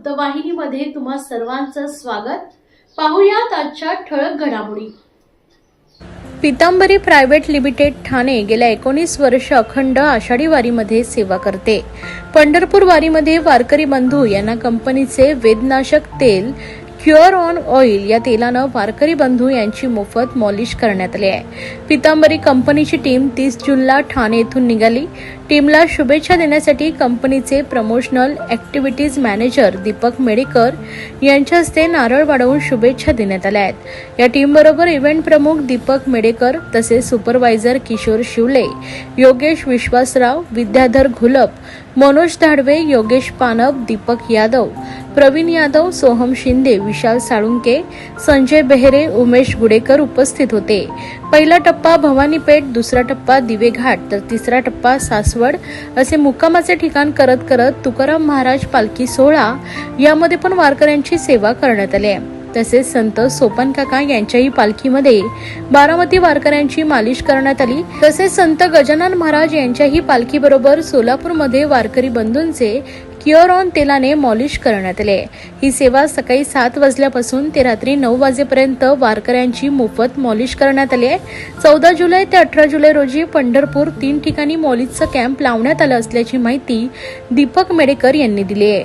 वृत्तवाहिनीमध्ये तुम्हा सर्वांचं स्वागत. पाहुयात आजच्या ठळक घडामोडी. पितांबरी प्रायव्हेट लिमिटेड ठाणे गेल्या एकोणीस वर्ष अखंड आषाढी वारीमध्ये सेवा करते. पंढरपूर वारीमध्ये वारकरी बंधू यांना कंपनीचे वेदनाशक तेल क्युअर ऑन ऑइल या तेलानं वारकरी बंधू यांची मोफत मॉलिश करण्यात आली आहे. पितांबरी कंपनीची टीम तीस जूनला ठाणे येथून निघाली. टीमला शुभेच्छा देण्यासाठी कंपनीचे promotional activities manager Deepak Medekar यांच्या हस्ते नारळ वाढवून शुभेच्छा देण्यात आल्या आहेत. या टीमबरोबर इव्हेंट प्रमुख दीपक मेडेकर तसेच सुपरवायझर किशोर शिवले योगेश विश्वासराव विद्याधर घुलप मनोज धाडवे योगेश पानप दीपक यादव प्रवीण यादव सोहम शिंदे विशाल साळुंके संजय बेहरे उमेश गुडेकर उपस्थित होते. पहिला टप्पा भवानीपेठ दुसरा टप्पा दिवेघाट तर तिसरा टप्पा सासवड असे मुक्कामाचे ठिकाण करत करत तुकाराम महाराज पालखी सोहळा यामध्ये पण वारकऱ्यांची सेवा करण्यात आली आहे. तसेच संत सोपन काका यांच्याही पालखीमध्ये बारामती वारकऱ्यांची मालिश करण्यात आली. तसेच संत गजानन महाराज यांच्याही पालखीबरोबर सोलापूरमध्ये वारकरी बंधूंचे क्युअर ऑन तेलाने मॉलिश करण्यात आले. ही सेवा सकाळी सात वाजल्यापासून ते रात्री नऊ वाजेपर्यंत वारकऱ्यांची मोफत मॉलिश करण्यात आली आहे. चौदा जुलै ते अठरा जुलै रोजी पंढरपूर तीन ठिकाणी मॉलिशचं कॅम्प लावण्यात आलं असल्याची माहिती दीपक मेडेकर यांनी दिली आहे.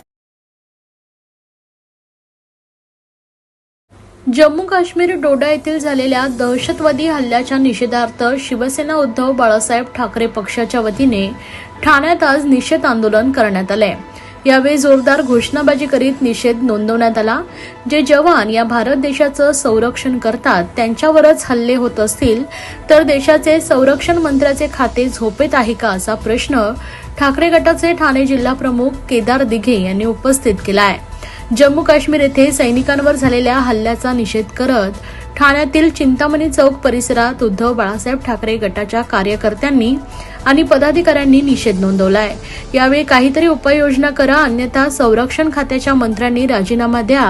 जम्मू काश्मीर डोडा येथील झालेल्या दहशतवादी हल्ल्याच्या निषेधार्थ शिवसेना उद्धव बाळासाहेब ठाकरे पक्षाच्या वतीने ठाण्यात आज निषेध आंदोलन करण्यात आले. यावेळी जोरदार घोषणाबाजी करीत निषेध नोंदवण्यात आला. जे जवान या भारत देशाचं संरक्षण करतात त्यांच्यावरच हल्ले होत असतील तर देशाचे संरक्षण मंत्र्याचे खाते झोपेत आहे का असा प्रश्न ठाकरे गटाचे ठाणे जिल्हा प्रमुख केदार दिघे यांनी उपस्थित केला आहे जम्मू काश्मीर येथे सैनिकांवर झालेल्या हल्ल्याचा निषेध करत ठाण्यातील चिंतामणी चौक परिसरात उद्धव बाळासाहेब ठाकरे गटाच्या कार्यकर्त्यांनी आणि पदाधिकाऱ्यांनी निषेध नोंदवलाय. यावेळी काहीतरी उपाययोजना करा अन्यथा संरक्षण खात्याच्या मंत्र्यांनी राजीनामा द्या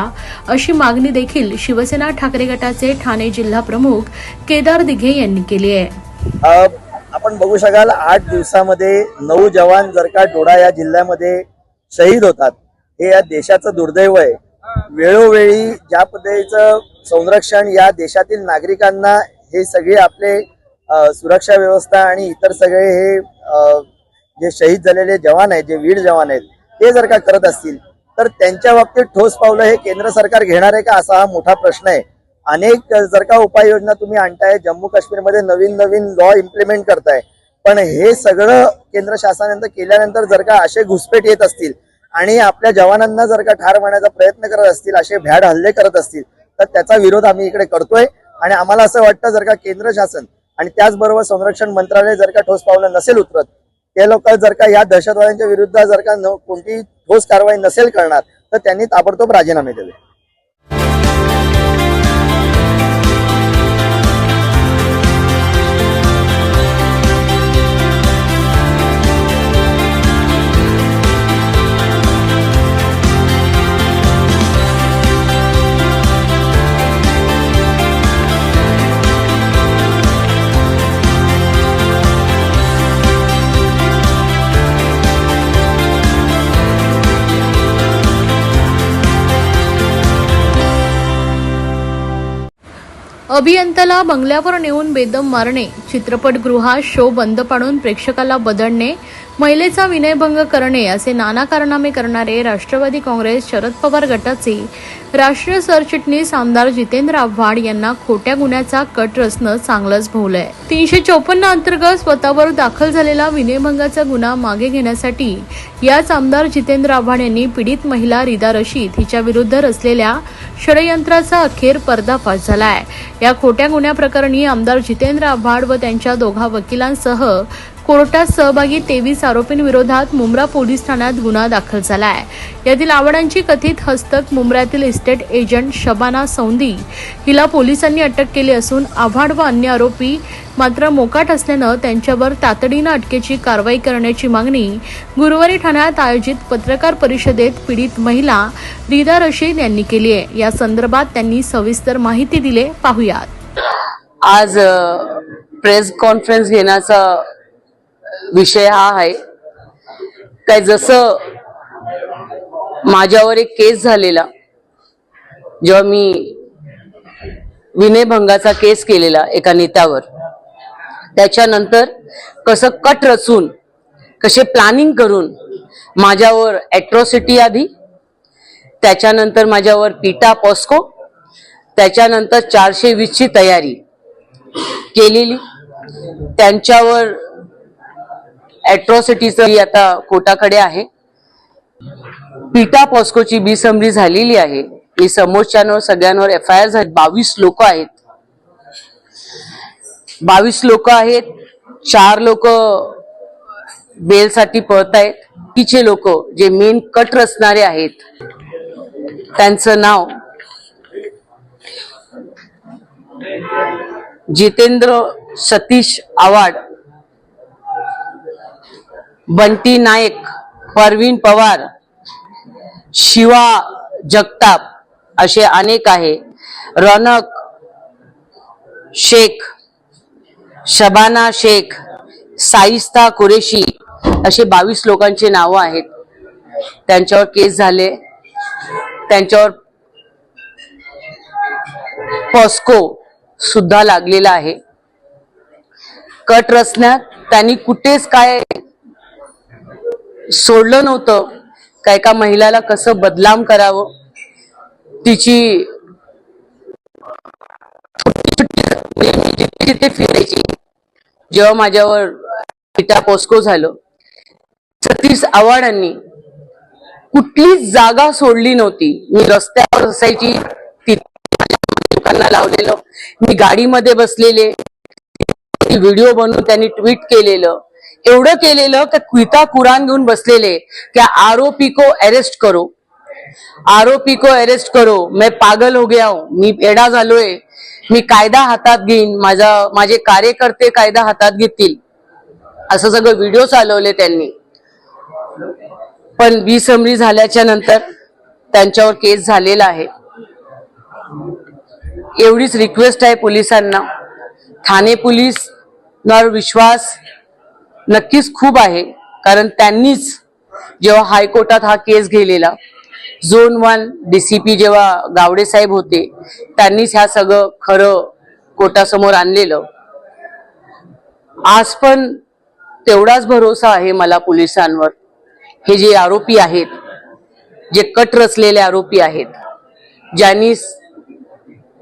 अशी मागणी देखील शिवसेना ठाकरे गटाचे ठाणे जिल्हा प्रमुख केदार दिघे यांनी केली आहे. आपण बघू शकाल आठ दिवसामध्ये नऊ जवान जर का डोडा या जिल्ह्यामध्ये शहीद होतात. हे या देशाचं दुर्दैव आहे. वेळोवेळी ज्या पद्धतीचं संरक्षण या देशातील नागरिकांना हे सगळे आपले सुरक्षा व्यवस्था आणि इतर सगळे हे जे शहीद झालेले जवान आहेत जे वीर जवान आहेत ते जर का करत असतील तर त्यांच्या बाबतीत ठोस पावलं हे केंद्र सरकार घेणार आहे का असा हा मोठा प्रश्न आहे. अनेक जर का उपाययोजना तुम्ही आणताय जम्मू काश्मीरमध्ये नवीन नवीन लॉ इम्प्लिमेंट करताय पण हे सगळं केंद्र शासनानंतर केल्यानंतर जर का असे घुसपेट येत असतील आणि आपल्या जवानांना जर का ठार मारण्याचा प्रयत्न करत असतील असे भ्याड हल्ले करत असतील तर त्याचा विरोध आम्ही इकडे करतोय. आणि आम्हाला असं वाटतं जर का केंद्र शासन आणि त्याचबरोबर संरक्षण मंत्रालय जर का ठोस पावलं नसेल उतरत ते लोक जर का या दहशतवाद्यांच्या विरुद्ध जर का कोणती ठोस कारवाई नसेल करणार तर त्यांनी ताबडतोब राजीनामे दिले अभियंत्याला बंगल्यावर नेऊन बेदम मारणे चित्रपटगृहात शो बंद पाडून प्रेक्षकाला बदलणे महिलेचा विनयभंग करणे असे नाना कारनामे करणारे राष्ट्रवादी काँग्रेस शरद पवार गटाचे राष्ट्रीय सरचिटणीस आमदार जितेंद्र आव्हाड यांना खोट्या गुन्ह्याचा कट रचणं चांगलंच भोवलंय. तीनशे चौपन्न अंतर्गत स्वतःवर दाखल झालेला विनयभंगाचा गुन्हा मागे घेण्यासाठी याच आमदार जितेंद्र आव्हाड यांनी पीडित महिला रिदा रशीद हिच्या विरुद्ध रचलेल्या षडयंत्राचा अखेर पर्दाफाश झालाय. या खोट्या गुन्ह्याप्रकरणी आमदार जितेंद्र आव्हाड व त्यांच्या दोघा वकिलांसह कोर्टात सहभागी तेवीस आरोपींविरोधात मुंब्रा पोलीस ठाण्यात गुन्हा दाखल झाला आहे यातील आवडांची कथित हस्तक मुंब्र्यातील इस्टेट एजंट शबाना सौंदी हिला पोलिसांनी अटक केली असून आव्हाड व अन्य आरोपी मात्र मोकाट असल्यानं त्यांच्यावर तातडीनं अटकेची कारवाई करण्याची मागणी गुरुवारी ठाण्यात आयोजित पत्रकार परिषदेत पीडित महिला रिदा रशीद यांनी केली आहे. या संदर्भात त्यांनी सविस्तर माहिती दिली पाहुयात. आज प्रेस कॉन्फरन्स घेण्याचा विषय हा आहे. काय जसं माझ्यावर एक केस झालेला जेव्हा मी विनयभंगाचा केस केलेला एका नेत्यावर त्याच्यानंतर कसं कट रचून कसे प्लॅनिंग करून माझ्यावर ॲट्रॉसिटी आधी त्याच्यानंतर माझ्यावर पिटा पॉस्को त्याच्यानंतर चारशे वीसची तयारी केलेली त्यांच्यावर अॅट्रॉसिटीचं आता कोटाकडे आहे. पिटा पॉस्कोची बिसंबरी झालेली आहे. मी समोरच्यांवर सगळ्यांवर एफ आय आर झाले. बावीस लोक आहेत. बावीस लोक आहेत. चार लोक बेलसाठी पळत आहेत. तिचे लोक जे मेन कट रचणारे आहेत त्यांचं नाव जितेंद्र सतीश आवाड बंटी नाईक परवीन पवार शिवा जगताप असे अनेक आहे. रौनक शेख शबाना शेख साईस्ता कुरेशी असे बावीस लोकांचे नावं आहेत. त्यांच्यावर केस झाले. त्यांच्यावर पॉस्को सुद्धा लागलेला आहे. कट रचण्यात त्यांनी कुठेच काय सोडलं नव्हतं. का एका महिलाला कसं बदलाम करावं? तिची जिथे फिरायची. जेव्हा माझ्यावर पिता पोस्को झालं. सतीश आव्हाडांनी कुठलीच जागा सोडली नव्हती. मी रस्त्यावर असायची लोकांना लावलेलं. मी गाडीमध्ये बसलेले. व्हिडिओ बनवून त्यांनी ट्विट केलेलं एवढं केलेलं की क्विता कुराण घेऊन बसलेले क्या आरोपी को अरेस्ट करो. आरोपी को अरेस्ट करो. मैं पागल हो गया हूं. मी एडा झालोय. मी कायदा हातात घेईन. माझा माझे कार्यकर्ते कायदा हातात घेतील. असं सगळं व्हिडिओ चालवले त्यांनी. पण बिसमरी झाल्याच्यानंतर त्यांच्यावर केस झालेला आहे. एवढीच रिक्वेस्ट आहे पोलिसांना. ठाणे पोलीस विश्वास नक्कीच खूप आहे. कारण त्यांनीच जेव्हा हायकोर्टात हा केस गेलेला झोन वन डीसीपी जेव्हा गावडे साहेब होते त्यांनीच ह्या सगळं खरं कोर्टासमोर आणलेलं. आज पण तेवढाच भरोसा आहे मला पोलिसांवर. हे जे आरोपी आहेत जे कट रचलेले आरोपी आहेत ज्यांनी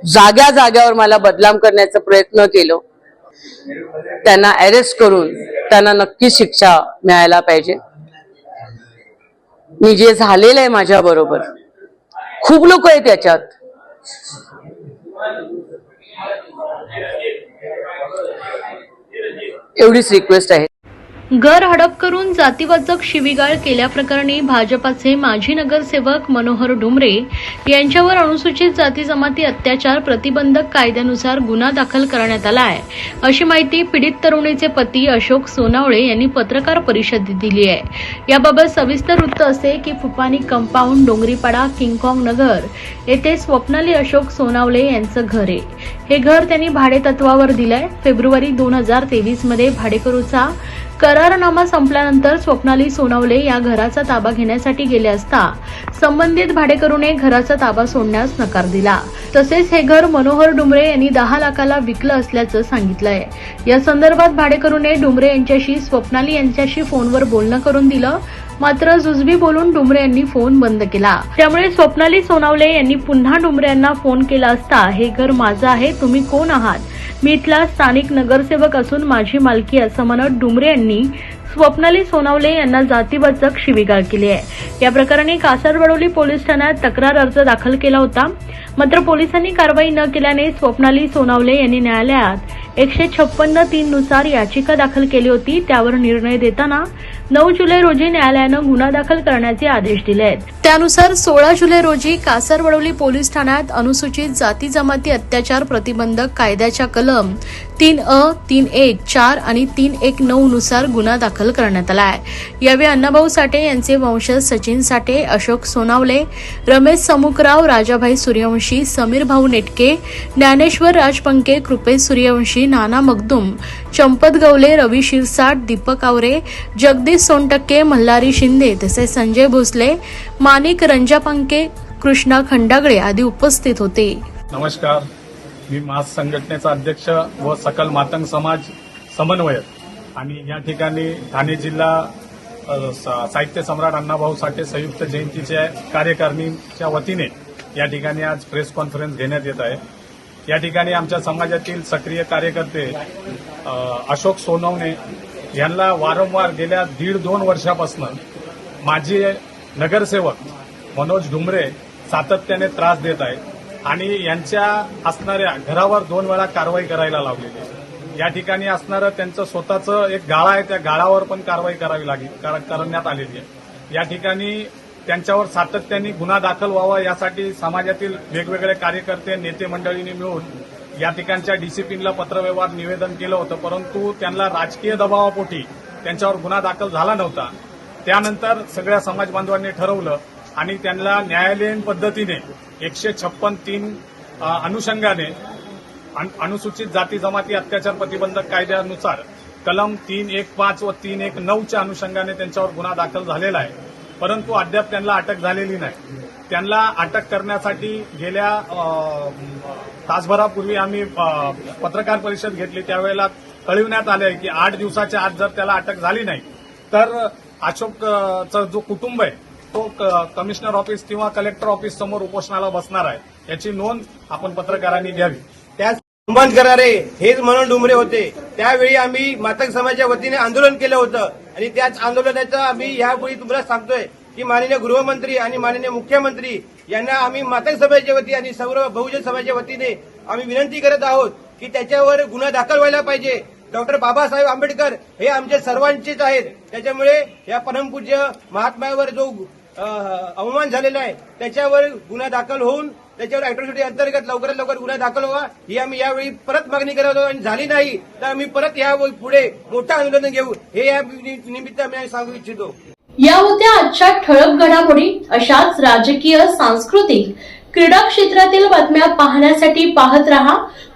जाग्या जाग्यावर मला बदनाम करण्याचा प्रयत्न केलं त्यांना अरेस्ट करून त्यांना नक्कीच शिक्षा मिळायला पाहिजे. मी जे झालेलं आहे माझ्या बरोबर खूप लोक आहेत त्याच्यात एवढीच रिक्वेस्ट आहे. घर हडप करून जातीवाचक शिवीगाळ केल्याप्रकरणी भाजपाचे माजी नगरसेवक मनोहर डुमरे यांच्यावर अनुसूचित जाती जमाती अत्याचार प्रतिबंधक कायद्यानुसार गुन्हा दाखल करण्यात आला आहे. अशी माहिती पीडित तरुणीचे पती अशोक सोनावळे यांनी पत्रकार परिषदेत दिली आहे. याबाबत सविस्तर वृत्त असे की फुपानी कंपाऊंड डोंगरीपाडा किंगकॉंग नगर येथे स्वप्नाली अशोक सोनावळे यांचं घर आहे. हे घर त्यांनी भाडेतत्वावर दिलंय. फेब्रुवारी दोन हजार तेवीसमध्ये भाडेकरूचा करारनामा संपल्यानंतर स्वप्नाली सोनावले या घराचा ताबा घेण्यासाठी गेले असता संबंधित भाडेकरूने घराचा ताबा सोडण्यास नकार दिला. तसेच हे घर मनोहर डुमरे यांनी दहा लाखाला विकलं असल्याचं सांगितलंय. या संदर्भात भाडेकरूने डुमरे यांच्याशी स्वप्नाली यांच्याशी फोनवर बोलणं करून दिलं. मात्र जुजबी बोलून डुमरे यांनी फोन बंद केला. त्यामुळे स्वप्नाली सोनावले यांनी पुन्हा डुमरे यांना फोन केला असता हे घर माझं आहे तुम्ही कोण आहात? मी इथला स्थानिक नगरसेवक असून माझी मालकी असं म्हणत डुमरे यांनी स्वप्नाली सोनावले यांना जातीवाचक शिविगाळ केली आहे. या प्रकरणी कासारवडोली पोलीस ठाण्यात तक्रार अर्ज दाखल केला होता. मात्र पोलिसांनी कारवाई न केल्याने स्वप्नाली सोनावले यांनी न्यायालयात एकशे छप्पन्न तीन नुसार याचिका दाखल केली होती. त्यावर निर्णय देताना नऊ जुलै रोजी न्यायालयानं गुन्हा दाखल करण्याचे आदेश दिले आहेत त्यानुसार सोळा जुलै रोजी कासरवडोली पोलीस ठाण्यात अनुसूचित जाती जमाती अत्याचार प्रतिबंधक कायद्याच्या कलम तीन अ तीन एक चार आणि तीन एक नऊ नुसार गुन्हा दाखल करण्यात आला आहे. यावेळी अण्णाभाऊ साठे यांचे वंशज सचिन साठे अशोक सोनावले रमेश समुकराव राजाभाई सूर्यवंशी समीर भाऊ नेटके ज्ञानेश्वर राजपंके कृपेश सूर्यवंशी नाना मगदुम चंपत गवले रवी शिरसाट दीपक आवरे जगदीश सोनटक्के मल्हारी शिंदे तसेच संजय भोसले माणिक रंजापांके कृष्णा खंडागळे आदी उपस्थित होते. नमस्कार. मी मास संघटनेचा अध्यक्ष व सकल मातंग समाज समन्वयक आणि या ठिकाणी ठाणे जिल्हा सा- साहित्य सम्राट अण्णाभाऊ साठे संयुक्त जयंतीच्या कार्यकारिणीच्या वतीने या ठिकाणी आज प्रेस कॉन्फरन्स घेण्यात येत आहे. या ठिकाणी आमच्या समाजातील सक्रिय कार्यकर्ते अशोक सोनवणे यांना वारंवार गेल्या दीड दोन वर्षापासून माझे नगरसेवक मनोज डुमरे सातत्याने त्रास देत आहेत आणि यांच्या असणाऱ्या घरावर दोन वेळा कारवाई करायला लावलेली आहे. या ठिकाणी असणारं त्यांचं स्वतःचं एक गाळा आहे त्या गाळावर पण कारवाई करावी लागेल करण्यात आलेली आहे. या ठिकाणी त्यांच्यावर सातत्याने गुन्हा दाखल व्हावा यासाठी समाजातील वेगवेगळे कार्यकर्ते नेते मंडळींनी मिळून या ठिकाणच्या डीसीपीला पत्रव्यवहार निवेदन केलं होतं. परंतु त्यांना राजकीय दबावापोटी त्यांच्यावर गुन्हा दाखल झाला नव्हता. त्यानंतर सगळ्या समाज बांधवांनी ठरवलं आणि त्यांना न्यायालयीन पद्धतीने एकशे छप्पन तीन अनुषंगाने अनुसूचित जाती जमाती अत्याचार प्रतिबंधक कायद्यानुसार कलम तीन एक पाच व तीन एक नऊच्या अनुषंगाने त्यांच्यावर गुन्हा दाखल झालेला आहे. परंतु अद्याप त्यांना अटक झालेली नाही. त्यांना अटक करण्यासाठी गेल्या तासभरापूर्वी आम्ही पत्रकार परिषद घेतली. त्यावेळेला कळविण्यात आले की आठ दिवसाच्या आत जर त्याला अटक झाली नाही तर अशोकचा जो कुटुंब आहे तो क- कमिशनर ऑफिस किंवा कलेक्टर ऑफिस समोर उपोषणाला बसणार आहे याची नोंद आपण पत्रकारांनी घ्यावी. त्यास संबंध करणारे हेच म्हणून डुमरे होते. त्यावेळी आम्ही मातक समाजाच्या वतीने आंदोलन केलं होतं. आणि त्याच आंदोलनाचं आम्ही यावेळी तुम्हाला सांगतोय की माननीय गृहमंत्री आणि माननीय मुख्यमंत्री यांना आम्ही मातक समाजाच्या वतीने आणि सर्व बहुजन समाजाच्या वतीने आम्ही विनंती करत आहोत की त्याच्यावर गुन्हा दाखल व्हायला पाहिजे. डॉक्टर बाबासाहेब आंबेडकर हे आमचे सर्वांचेच आहेत. त्याच्यामुळे या परमपूज्य महात्म्यावर जो अवमान झालेला आहे त्याच्यावर गुन्हा दाखल होऊन त्याच्यावर अॅट्रॉसिटी अंतर्गत लवकरात लवकर गुन्हा दाखल व्हावा ही आम्ही यावेळी परत मागणी करत आहोत. आणि झाली नाही तर आम्ही परत या पुढे मोठं आंदोलन घेऊ. हे या निमित्त आम्ही सांगू इच्छितो. या होत्या आजच्या ठळक घडामोडी अशाच राजकीय सांस्कृतिक क्रीडा क्षेत्रातील बातम्या पाहण्यासाठी पाहत रहा.